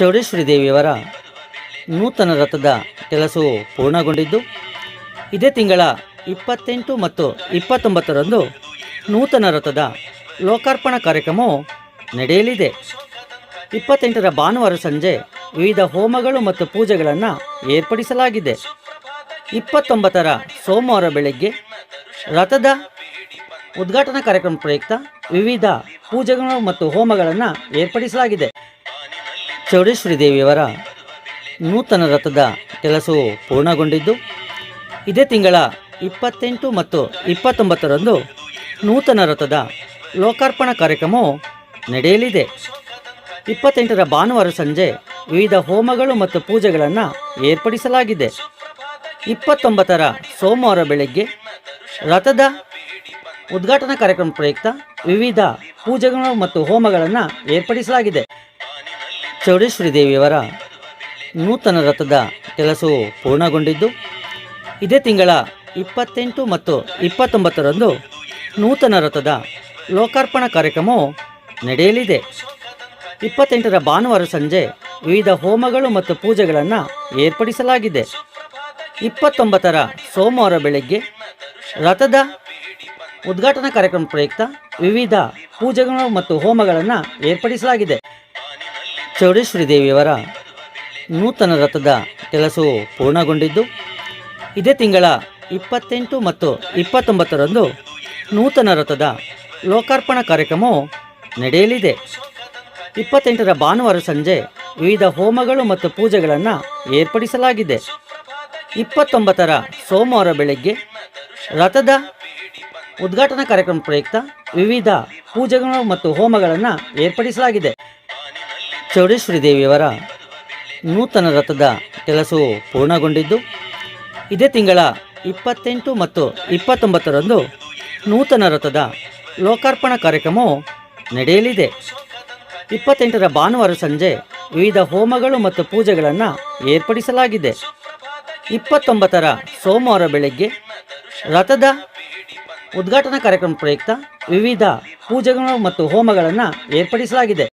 ಚೌಡೇಶ್ವರಿ ದೇವಿಯವರ ನೂತನ ರಥದ ಕೆಲಸವು ಪೂರ್ಣಗೊಂಡಿದ್ದು, ಇದೇ ತಿಂಗಳ ಇಪ್ಪತ್ತೆಂಟು ಮತ್ತು ಇಪ್ಪತ್ತೊಂಬತ್ತರಂದು ನೂತನ ರಥದ ಲೋಕಾರ್ಪಣ ಕಾರ್ಯಕ್ರಮವು ನಡೆಯಲಿದೆ. ಇಪ್ಪತ್ತೆಂಟರ ಭಾನುವಾರ ಸಂಜೆ ವಿವಿಧ ಹೋಮಗಳು ಮತ್ತು ಪೂಜೆಗಳನ್ನು ಏರ್ಪಡಿಸಲಾಗಿದೆ. ಇಪ್ಪತ್ತೊಂಬತ್ತರ ಸೋಮವಾರ ಬೆಳಗ್ಗೆ ರಥದ ಉದ್ಘಾಟನಾ ಕಾರ್ಯಕ್ರಮ ಪ್ರಯುಕ್ತ ವಿವಿಧ ಪೂಜೆಗಳು ಮತ್ತು ಹೋಮಗಳನ್ನು ಏರ್ಪಡಿಸಲಾಗಿದೆ. ಚೌಡೇಶ್ವರಿ ದೇವಿಯವರ ನೂತನ ರಥದ ಕೆಲಸವು ಪೂರ್ಣಗೊಂಡಿದ್ದು, ಇದೇ ತಿಂಗಳ ಇಪ್ಪತ್ತೆಂಟು ಮತ್ತು ಇಪ್ಪತ್ತೊಂಬತ್ತರಂದು ನೂತನ ರಥದ ಲೋಕಾರ್ಪಣಾ ಕಾರ್ಯಕ್ರಮವು ನಡೆಯಲಿದೆ. ಇಪ್ಪತ್ತೆಂಟರ ಭಾನುವಾರ ಸಂಜೆ ವಿವಿಧ ಹೋಮಗಳು ಮತ್ತು ಪೂಜೆಗಳನ್ನು ಏರ್ಪಡಿಸಲಾಗಿದೆ. ಇಪ್ಪತ್ತೊಂಬತ್ತರ ಸೋಮವಾರ ಬೆಳಗ್ಗೆ ರಥದ ಉದ್ಘಾಟನಾ ಕಾರ್ಯಕ್ರಮ ಪ್ರಯುಕ್ತ ವಿವಿಧ ಪೂಜೆಗಳು ಮತ್ತು ಹೋಮಗಳನ್ನು ಏರ್ಪಡಿಸಲಾಗಿದೆ. ಚೌಡೇಶ್ವರಿ ದೇವಿಯವರ ನೂತನ ರಥದ ಕೆಲಸವು ಪೂರ್ಣಗೊಂಡಿದ್ದು, ಇದೇ ತಿಂಗಳ ಇಪ್ಪತ್ತೆಂಟು ಮತ್ತು ಇಪ್ಪತ್ತೊಂಬತ್ತರಂದು ನೂತನ ರಥದ ಲೋಕಾರ್ಪಣಾ ಕಾರ್ಯಕ್ರಮವು ನಡೆಯಲಿದೆ. ಇಪ್ಪತ್ತೆಂಟರ ಭಾನುವಾರ ಸಂಜೆ ವಿವಿಧ ಹೋಮಗಳು ಮತ್ತು ಪೂಜೆಗಳನ್ನು ಏರ್ಪಡಿಸಲಾಗಿದೆ. ಇಪ್ಪತ್ತೊಂಬತ್ತರ ಸೋಮವಾರ ಬೆಳಗ್ಗೆ ರಥದ ಉದ್ಘಾಟನಾ ಕಾರ್ಯಕ್ರಮ ಪ್ರಯುಕ್ತ ವಿವಿಧ ಪೂಜೆಗಳು ಮತ್ತು ಹೋಮಗಳನ್ನು ಏರ್ಪಡಿಸಲಾಗಿದೆ. ಚೌಡೇಶ್ವರಿ ದೇವಿಯವರ ನೂತನ ರಥದ ಕೆಲಸವು ಪೂರ್ಣಗೊಂಡಿದ್ದು, ಇದೇ ತಿಂಗಳ ಇಪ್ಪತ್ತೆಂಟು ಮತ್ತು ಇಪ್ಪತ್ತೊಂಬತ್ತರಂದು ನೂತನ ರಥದ ಲೋಕಾರ್ಪಣಾ ಕಾರ್ಯಕ್ರಮವು ನಡೆಯಲಿದೆ. ಇಪ್ಪತ್ತೆಂಟರ ಭಾನುವಾರ ಸಂಜೆ ವಿವಿಧ ಹೋಮಗಳು ಮತ್ತು ಪೂಜೆಗಳನ್ನು ಏರ್ಪಡಿಸಲಾಗಿದೆ. ಇಪ್ಪತ್ತೊಂಬತ್ತರ ಸೋಮವಾರ ಬೆಳಗ್ಗೆ ರಥದ ಉದ್ಘಾಟನಾ ಕಾರ್ಯಕ್ರಮ ಪ್ರಯುಕ್ತ ವಿವಿಧ ಪೂಜೆಗಳು ಮತ್ತು ಹೋಮಗಳನ್ನು ಏರ್ಪಡಿಸಲಾಗಿದೆ. ಚೌಡೇಶ್ವರಿ ದೇವಿಯವರ ನೂತನ ರಥದ ಕೆಲಸವು ಪೂರ್ಣಗೊಂಡಿದ್ದು, ಇದೇ ತಿಂಗಳ ಇಪ್ಪತ್ತೆಂಟು ಮತ್ತು ಇಪ್ಪತ್ತೊಂಬತ್ತರಂದು ನೂತನ ರಥದ ಲೋಕಾರ್ಪಣ ಕಾರ್ಯಕ್ರಮವು ನಡೆಯಲಿದೆ. ಇಪ್ಪತ್ತೆಂಟರ ಭಾನುವಾರ ಸಂಜೆ ವಿವಿಧ ಹೋಮಗಳು ಮತ್ತು ಪೂಜೆಗಳನ್ನು ಏರ್ಪಡಿಸಲಾಗಿದೆ. ಇಪ್ಪತ್ತೊಂಬತ್ತರ ಸೋಮವಾರ ಬೆಳಗ್ಗೆ ರಥದ ಉದ್ಘಾಟನಾ ಕಾರ್ಯಕ್ರಮ ಪ್ರಯುಕ್ತ ವಿವಿಧ ಪೂಜೆಗಳು ಮತ್ತು ಹೋಮಗಳನ್ನು ಏರ್ಪಡಿಸಲಾಗಿದೆ.